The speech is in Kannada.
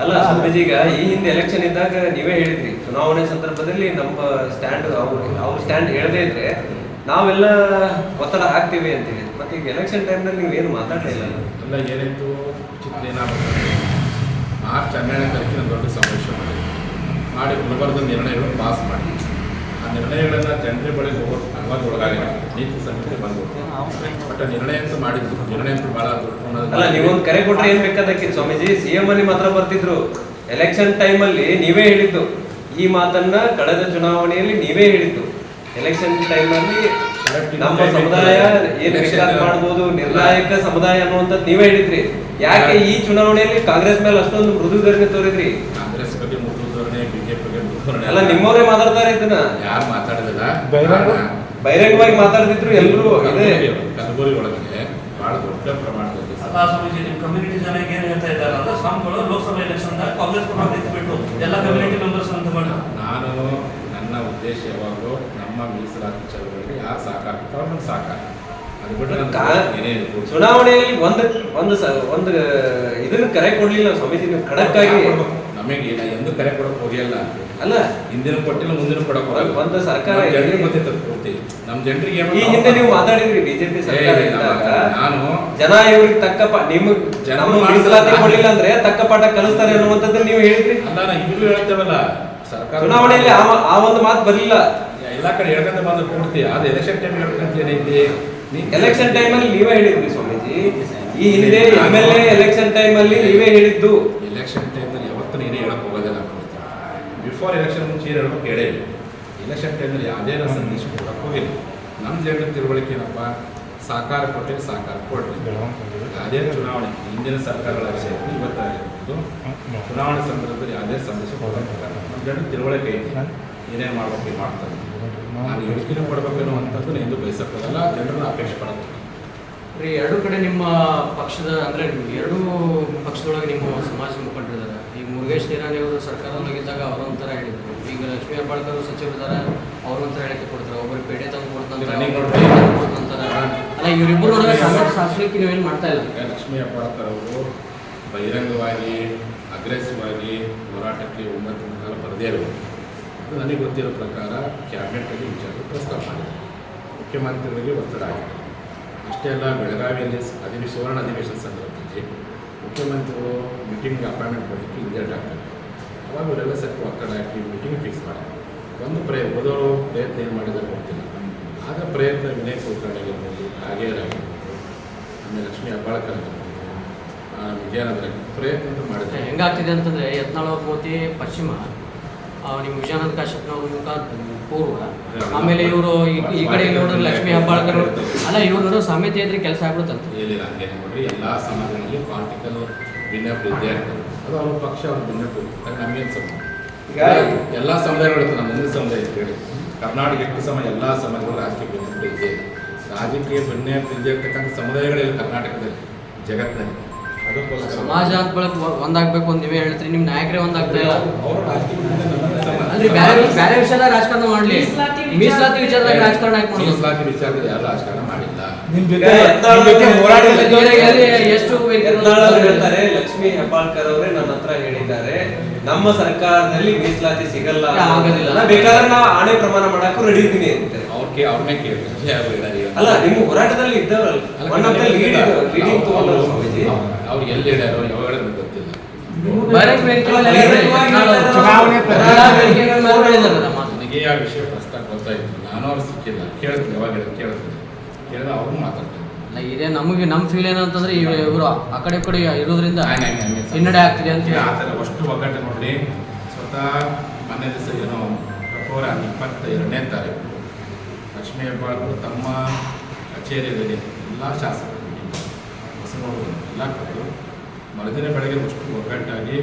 ಅಲ್ಲ, ಸ್ವಾಮೀಜಿ, ಈಗ ಈ ಹಿಂದೆ ಎಲೆಕ್ಷನ್ ಇದ್ದಾಗ ನೀವೇ ಹೇಳಿದ್ರಿ, ಚುನಾವಣೆ ಸಂದರ್ಭದಲ್ಲಿ ನಮ್ಮ ಸ್ಟ್ಯಾಂಡ್ ಅವ್ರು, ಅವ್ರ ಸ್ಟ್ಯಾಂಡ್ ಹೇಳದೇ ಇದ್ರೆ ನಾವೆಲ್ಲ ಒತ್ತಡ ಹಾಕ್ತೀವಿ ಅಂತೇಳಿ ಮತ್ತೆ ಈಗ ಎಲೆಕ್ಷನ್ ಟೈಮ್ನಲ್ಲಿ ನೀವೇನು ಮಾತಾಡ್ತಾ ಇಲ್ಲ? ಎಲ್ಲ ಏನಿತ್ತು ಮಾರ್ಚ್ ಹನ್ನೆರಡನೇ ತಾರೀಕಿನ ದೊಡ್ಡ ಸಮಾವೇಶ ಮಾಡಿ ಮಾಡಿ ಗುಲ್ಬರ್ಗದ ನಿರ್ಣಯಗಳು ಪಾಸ್ ಮಾಡಿ ಆ ನಿರ್ಣಯಗಳನ್ನ ಜನರ ಬಳಿ ಹೋಗೋ ಒಳಗಾಗಿ ನೀತಿ ಸಂಹಿತೆ ಬಂದು ಬಟ್ ನಿರ್ಣಯ ಅಂತ ಮಾಡಿದ್ರು. ನಿರ್ಣಯ ಅಂತ ಬಹಳ ದೊಡ್ಡ ಅಲ್ಲ ನೀವೊಂದು ಕರೆ ಕೊಟ್ಟರೆ ಏನ್ ಬೇಕಾದಕ್ಕೆ ಸ್ವಾಮೀಜಿ? ಸಿಎಂ ಅಲ್ಲಿ ಮಾತ್ರ ಬರ್ತಿದ್ರು. ಎಲೆಕ್ಷನ್ ಟೈಮಲ್ಲಿ ನೀವೇ ಹೇಳಿದ್ದು. ಈ ಮಾತನ್ನ ಕಳೆದ ಚುನಾವಣೆಯಲ್ಲಿ ನೀವೇ ಹೇಳಿದ್ದು. ಎಲೆಕ್ಷನ್ ಟೈಮಲ್ಲಿ ನಮ್ಮ ಸಮುದಾಯ ಏನ್ ಮಾಡಬಹುದು ಮಾಡ್ಬೋದು ನಿರ್ಣಾಯಕ ಸಮುದಾಯ ಅನ್ನುವಂಥದ್ದು ನೀವೇ ಹೇಳಿದ್ರಿ. ಯಾಕೆ ಈ ಚುನಾವಣೆಯಲ್ಲಿ ಕಾಂಗ್ರೆಸ್ ಮೇಲೆ ಅಷ್ಟೊಂದು ಮೃದು ಧರಣಿ ತೋರಿದ್ರಿ? ಅಲ್ಲ ನಿಮ್ಮವರೇ ಮಾತಾಡ್ತಾರೆ ಇದನ್ನ. ಯಾರು ಮಾತಾಡಿದಿಲ್ಲ. ಬಹಿರಂಗ? ಬಹಿರಂಗವಾಗಿ ಮಾತಾಡ್ತಿದ್ರು ಎಲ್ಲರೂ ಇದೇ ಕಲಬುರಗಿ ಒಳಗಡೆ ಬಹಳ ದೊಡ್ಡ ಪ್ರಮಾಣದಲ್ಲಿ ಅಲ್ಲ ಸ್ವಾಮೀಜಿ ನಿಮ್ಮ ಕಮ್ಯುನಿಟಿ ಜನ ಏನ್ ಹೇಳ್ತಾ ಇದ್ದಾರೆ ಅಂದ್ರೆ ಸ್ವಾಮಿಗಳು ಲೋಕಸಭಾ ಎಲೆಕ್ಷನ್ ಕಾಂಗ್ರೆಸ್ ಪರ ಬಿಟ್ಟು ಎಲ್ಲ ಕಮ್ಯುನಿಟಿ ಮೆಂಬರ್ಸ್ ಅಂತ ಮಾಡಿ ನಾನು ನನ್ನ ಉದ್ದೇಶ ಯಾವಾಗಲೂ ನಮ್ಮ ಮೀಸಲಾತಿ ಚಳವಳಿಗೆ ಯಾರು ಸಾಕಾಗುತ್ತೋ ಅವ್ರನ್ನ ಸಾಕಾಗ ಸಹಕಾರ ಅದು ಬಿಟ್ಟರೆ ಏನೇನು ಚುನಾವಣೆಯಲ್ಲಿ ಒಂದು ಒಂದು ಒಂದು ಇದನ್ನು ಕರೆ ಕೊಡ್ಲಿಲ್ಲ ಸ್ವಾಮೀಜಿ ನೀವು ಖಡಕ್ ನಮಗೆ ನಾ ಎಂದು ಕರೆ ಕೊಡಕ್ ಹೋಗಿಲ್ಲ ಅಲ್ಲ ಹಿಂದಿನ ಕೊಟ್ಟಿಲ್ಲ ಮುಂದಿನ ಕೊಡಕ್ ಹೋಗಲ್ಲ ಬಂದ ಸರ್ಕಾರ ಜನರಿಗೆ ಗೊತ್ತಿತ್ತು ಪೂರ್ತಿ ನಮ್ಮ ಜನರಿಗೆ ಈ ಹಿಂದೆ ನೀವು ಮಾತಾಡಿದ್ರಿ ಬಿಜೆಪಿ ಸರ್ಕಾರ ನಾನು ಜನ ಇವ್ರಿಗೆ ತಕ್ಕ ನಿಮಗೆ ಜನ ಮಾಡಿಸಲಾತಿ ಕೊಡಲಿಲ್ಲ ಮೀಸಲಾತಿ ಕೊಡ್ಲಿಲ್ಲ ಅಂದ್ರೆ ತಕ್ಕ ಪಾಠ ಕಲಿಸ್ತಾರೆ ಅನ್ನುವಂಥದ್ದು ನೀವು ಹೇಳಿದ್ರಿ. ಅಲ್ಲ ನಾ ಈಗಲೂ ಹೇಳ್ತೇವಲ್ಲ ಸರ್ಕಾರ ಚುನಾವಣೆಯಲ್ಲಿ ಆ ಒಂದು ಮಾತು ಬರಲಿಲ್ಲ. ಎಲ್ಲ ಕಡೆ ಹೇಳ್ಕೊಂತ ಬಂದು ಪೂರ್ತಿ. ಅದು ಎಲೆಕ್ಷನ್ ಟೈಮ್ ಹೇಳ್ಕಂತ ಏನೈತಿ ಎಲೆಕ್ಷನ್ ಟೈಮಲ್ಲಿ ನೀವೇ ಹೇಳಿದ್ರಿ ಸ್ವಾಮೀಜಿ. ಈ ಹಿಂದೆ ಎಂ ಎಲ್ ಎ ಎಲೆಕ್ಷನ್ ಟೈಮಲ್ಲಿ ನೀವೇ ಹೇಳಿದ್ದು. ಎಲೆಕ್ಷನ್ ಟೈಮಲ್ಲಿ ನೀನೇ ಹೇಳಕ್ ಹೋಗೋದಿಲ್ಲ ಬಿಫೋರ್ ಎಲೆಕ್ಷನ್ ಮುಂಚೆ ಏನು ಎಲೆಕ್ಷನ್ ಟೈಮಲ್ಲಿ ಯಾವುದೇ ನಾವು ಸಂದೇಶ ಕೊಡಕ್ಕೆ ಹೋಗಿಲ್ಲ. ನಮ್ಮ ಜನರ ತಿಳುವಳಿಕೆ ಏನಪ್ಪ? ಸಹಕಾರ ಕೊಟ್ಟಿಗೆ ಸಹಕಾರ ಕೊಡ್ರಿ ಯಾವುದೇ ಚುನಾವಣೆ, ಹಿಂದಿನ ಸರ್ಕಾರಗಳ ಸರ್ಕಾರಗಳಾಗಿರ್ಬೋದು ಇವತ್ತಾಗಿರ್ಬೋದು, ಚುನಾವಣೆ ಸಂದರ್ಭದಲ್ಲಿ ಯಾವುದೇ ಸಂದೇಶ ಕೊಡಕ್ಕೆ ನಮ್ಮ ಜನರ ತಿಳುವಳಿಕೆ ಐತಿ. ಏನೇನು ಮಾಡ್ಬೇಕು, ಮಾಡ್ತಾರೆ. ನಾನು ಹೇಳಿಕೆನೂ ಕೊಡ್ಬೇಕು ಅನ್ನುವಂಥದ್ದು ನಾನು ಎಂದು ಬಯಸಕ್ಕೋದಲ್ಲ ಜನರನ್ನ ಅಪೇಕ್ಷೆ ಪಡೋದು. ರೀ ಎರಡು ಕಡೆ ನಿಮ್ಮ ಪಕ್ಷದ ಅಂದ್ರೆ ಎರಡೂ ಪಕ್ಷದೊಳಗೆ ನಿಮ್ಮ ಸಮಾಜ ಮುಖಂಡರಿದ್ದಾರೆ. ಈಗ ಮುರುಗೇಶ್ ನಿರಾಣಿ ಅವರು ಸರ್ಕಾರದೊಳಗಿದ್ದಾಗ ಅವರೊಂಥರ ಹೇಳಿದ್ರು. ಈಗ ಲಕ್ಷ್ಮೀ ಹೆಬ್ಬಾಳ್ಕರ್ ಅವರು ಸಚಿವರಿದ್ದಾರೆ ಅವರೊಂಥರ ಹೇಳಿಕೆ ಕೊಡ್ತಾರೆ. ಒಬ್ಬರು ಪೇಟೆ ತಂದು ಕೊಡ್ತಾರೆ Running ಒಬ್ರು note. ಪೇಟೆ ತಂದು ಕೊಡ್ತಂತಾರೆ ಅಲ್ಲ ಇವರಿಬ್ಬರು ನಡುವೆ ಸಮಾಜ ಶಾಸ್ತ್ರಕ್ಕೆ ನೀವೇನು ಮಾಡ್ತಾ ಇಲ್ಲ. ಲಕ್ಷ್ಮೀ ಹೆಬ್ಬಾಳ್ಕರ್ ಅವರು ಬಹಿರಂಗವಾಗಿ ಅಗ್ರೆಸಿವ್ ಆಗಿ ಹೋರಾಟಕ್ಕೆ ಕಾಲ ಬರದೇ ಇರಬೇಕು ನನಗೆ ಗೊತ್ತಿರೋ ಪ್ರಕಾರ ಕ್ಯಾಬಿನೆಟಲ್ಲಿ ವಿಚಾರ ಪ್ರಸ್ತಾಪ ಮಾಡಿದ್ದಾರೆ ಮುಖ್ಯಮಂತ್ರಿಗಳಿಗೆ ಒತ್ತಡ ಆಗಿದೆ ಅಷ್ಟೇ ಅಲ್ಲ ಬೆಳಗಾವಿಯಲ್ಲಿ ಅಧಿವೇಶ ಸುವರ್ಣ ಅಧಿವೇಶನ ಸಂದರ್ಭದಲ್ಲಿ ಮುಖ್ಯಮಂತ್ರಿಗಳು ಮೀಟಿಂಗ್ ಅಪಾಯಿಂಟ್ಮೆಂಟ್ ಕೊಡಲಿಕ್ಕೆ ಇಂಜರ್ಟ್ ಆಗ್ತಾರೆ ಅವಾಗ ಅವರೆಲ್ಲ ಸ್ವಲ್ಪ ಒತ್ತಡ ಹಾಕಿ ಮೀಟಿಂಗ್ ಫಿಕ್ಸ್ ಮಾಡಿ. ಒಂದು ಪ್ರಯ, ಓದೋರು ಪ್ರಯತ್ನ ಏನು ಮಾಡಿದ್ದಾರೆ ಗೊತ್ತಿಲ್ಲ. ಆಗ ಪ್ರಯತ್ನ ವಿನಯ್ ಕುಲಕರ್ಣಿ ಆಗಿರ್ಬೋದು ಕಾಗೇರ್ ಆಗಿರ್ಬೋದು ಆಮೇಲೆ ಲಕ್ಷ್ಮೀ ಅಬ್ಬಾಳಕರ್ ಆಗಿರ್ಬೋದು ವಿಜಯನಗರ ಪ್ರಯತ್ನ ಮಾಡಿದ್ದಾರೆ. ಹೆಂಗಾಗ್ತಿದೆ ಅಂತಂದರೆ ಯತ್ನಾಳ ಅವ್ರ ಪಶ್ಚಿಮ. ನಿಮ್ಮ ವಿಜಯಾನಂದ ಕಾಶ್ಯಪ್ನವ್ರ ಮುಖ ಪೂರ್ವ. ಆಮೇಲೆ ಇವರು ಈ ಕಡೆ ನೋಡಿದ್ರೆ ಲಕ್ಷ್ಮೀ ಹಬ್ಬಾಳ್ಕರ್ ಅವ್ರು- ಅಲ್ಲ ಇವ್ರು ಸಾಮ್ಯತೆ ಇದ್ರೆ ಕೆಲಸ ಆಗ್ಬಿಡುತ್ತಂತ. ಏನಿಲ್ಲ ಹಂಗೆ ನೋಡ್ರಿ ಎಲ್ಲ ಸಮಾಜಗಳಲ್ಲಿ ಪಾರ್ಟಿಕಲ್ ಭಿನ್ನಪ್ಪ ಇದ್ದೇ ಇರ್ತದೆ ಅದು ಅವ್ರ ಪಕ್ಷ ಅವ್ರ ಭಿನ್ನಪ್ಪ ಇರ್ತದೆ ನಮಗೇನು ಸಂಬಂಧ? ಈಗ ಎಲ್ಲ ಸಮುದಾಯಗಳು ನಮ್ಮ ಮುಂದೆ ಸಮುದಾಯ ಅಂತ ಹೇಳಿ. ಕರ್ನಾಟಕ ಎಷ್ಟು ಸಮಯ ಎಲ್ಲ ಸಮಾಜಗಳು ರಾಜಕೀಯ ಭಿನ್ನಪ್ಪ ಇದ್ದೇ ರಾಜಕೀಯ ಭಿನ್ನಪ್ಪ ಇದ್ದೇ ಇರ್ತಕ್ಕಂಥ ಸಮುದಾಯಗಳಿಲ್ಲ ಕರ್ನಾಟಕದಲ್ಲಿ ಜಗತ್ತಿನಲ್ಲಿ. ಅದಕ್ಕೋಸ್ಕರ ಸಮಾಜ ಅಂತ ಬಳಕ ಒಂದಾಗಬೇಕು ಅಂತ ನೀವೇ ಹೇಳ್ತೀರಿ. ನಿಮ್ಮ ನಾಯಕರೇ ಒಂದಾಗ್ತಾ ಇಲ್ಲ. ಅವರು ರಾಜಕೀಯ ಅಲ್ರಿ ಬೇರೆ ಬೇರೆ ವಿಷಯದ ರಾಜಕಾರಣ ಮಾಡ್ಲಿ. ಮೀಸಲಾತಿ ವಿಚಾರದಾಗ ರಾಜಕಾರಣ ಯಾಕೆ ಮಾಡೋದು ಮೀಸಲಾತಿ ವಿಚಾರದಲ್ಲಿ ಯಾರು ರಾಜಕಾರಣ ಮಾಡಿಲ್ಲ? ನಿಮ್ ಜೊತೆ ನಿಮ್ ಜೊತೆ ಹೋರಾಡಿಲ್ಲ ಇದುವರೆಗೆ ಎಷ್ಟು ಯತ್ನಾಳ್ ಹೇಳ್ತಾರೆ ಲಕ್ಷ್ಮೀ ಹೆಬ್ಬಾಳ್ಕರ್ ಅವರೇ ನನ್ನ ಹತ್ರ ಹೇಳಿದ್ದಾರೆ ನಮ್ಮ ಸರ್ಕಾರದಲ್ಲಿ ಮೀಸಲಾತಿ ಸಿಗಲ್ಲ ಆಗೋದಿಲ್ಲ. ನಾ ಬೇಕಾದ್ರೆ ನಾ ಆಣೆ ಪ್ರಮಾಣ ಮಾಡಕ್ಕೂ ರೆಡಿ ಇದ್ದೀನಿ ಅಂತ. ಅವ್ರಿಗೆ ಅವ್ರನ್ನೇ ಕೇಳಿ? ಅಲ್ಲ ನಿಮ್ಮ ಹೋರಾಟದಲ್ಲಿ ಇದ್ದವರಲ್ಲ. ಅವ್ರಿಗೆ ಒನ್ ಆಫ್ ದ ಲೀಡಿಂಗ್ ತಗೊಂಡ್ರು ಸ್ವಾಮೀಜಿ. ಅವ್ರು ಎಲ್ಲಿ ಹೇಳ್ಯಾರೋ ಯಾವಾಗ ಗೊತ್ತಿಲ್ಲ. ನನಗೆ ಆ ವಿಷಯ ಪ್ರಸ್ತಾಪ ಗೊತ್ತಾಯ್ತು ನಾನು ಅವ್ರು ಸಿಕ್ಕಿಲ್ಲ. ಕೇಳ್ತೀನಿ ಯಾವಾಗ ಕೇಳ್ತೀನಿ. ಕೇಳಿದ್ರೆ ಅವ್ರು ಮಾತಾಡ್ತೀನಿ ಇದೇ ನಮಗೆ ನಮ್ಮ ಫೀಲ್ ಏನಂತಂದ್ರೆ ಇವರು ಆ ಕಡೆ ಕಡೆ ಇರೋದ್ರಿಂದ ಹಿನ್ನಡೆ ಆಗ್ತಿದೆ ಅಂತ ಆ ಥರ ಅಷ್ಟು ಒಗ್ಗಟ್ಟು ನೋಡಿ. ಸ್ವತಃ ಮೊನ್ನೆ ದಿವಸ ಏನೋ ಫೆಬ್ರವರಿ ಇಪ್ಪತ್ತ ಎರಡನೇ ತಾರೀಕು ಲಕ್ಷ್ಮೀ ಹೆಬ್ಬಾಳ್ಕರು ತಮ್ಮ ಕಚೇರಿಯಲ್ಲಿ ಎಲ್ಲ ಶಾಸಕರು ಎಲ್ಲ ಕರೆದು ಮರುದಿನ ಬೆಳಗ್ಗೆ ಅಷ್ಟು ಒಗ್ಗಟ್ಟಾಗಿ